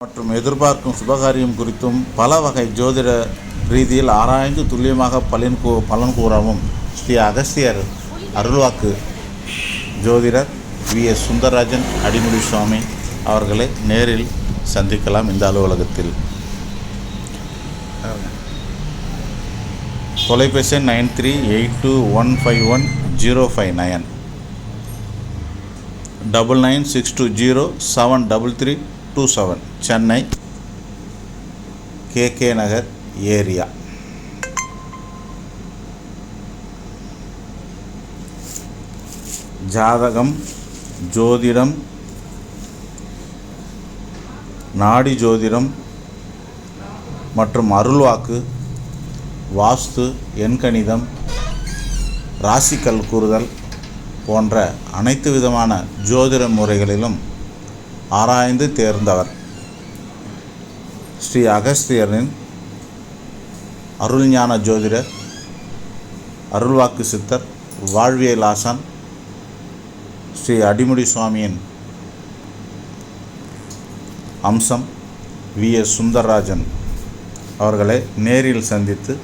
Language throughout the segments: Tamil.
மற்றும் எதிர்பார்க்கும் சுபகாரியம் குறித்தும் பல வகை ஜோதிட ரீதியில் ஆராய்ந்து துல்லியமாக பலன் கூ பலன் கூறவும் ஸ்ரீ அகஸ்தியர் அருள்வாக்கு ஜோதிடர் வி. எஸ். சுந்தரராஜன் அடிமுடி சுவாமி அவர்களை நேரில் சந்திக்கலாம் இந்த அலுவலகத்தில். தொலைபேசி nine three eight two one five one zero five nine. Double nine six two zero seven double three two seven Chennai KK Nagar area ஜாதகம் ஜோதிடம் நாடி ஜோதிடம் மற்றும் அருள்வாக்கு வாஸ்து எண்கணிதம் ராசிக்கல் கூறுதல் போன்ற அனைத்து விதமான ஜோதிட முறைகளிலும் ஆராய்ந்து தேர்ந்தவர். ஸ்ரீ அகஸ்தியரின் அருள்ஞான ஜோதிடர் அருள்வாக்கு சித்தர் வாழ்வியல் ஆசான் ஸ்ரீ அடிமுடி சுவாமியின் அம்சம் வி. எஸ். சுந்தரராஜன் அவர்களை நேரில் சந்தித்து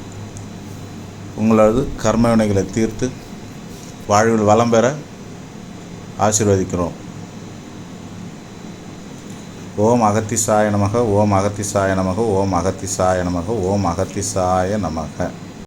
உங்களது கர்மவினைகளை தீர்த்து வாழ்வில் வளம் பெற ஆசீர்வதிக்கிறோம். ஓம் அகத்திசாய நமக ஓம் அகத்திசாய நமக ஓம் அகத்திசாய நமக ஓம் அகத்திசாய நமக.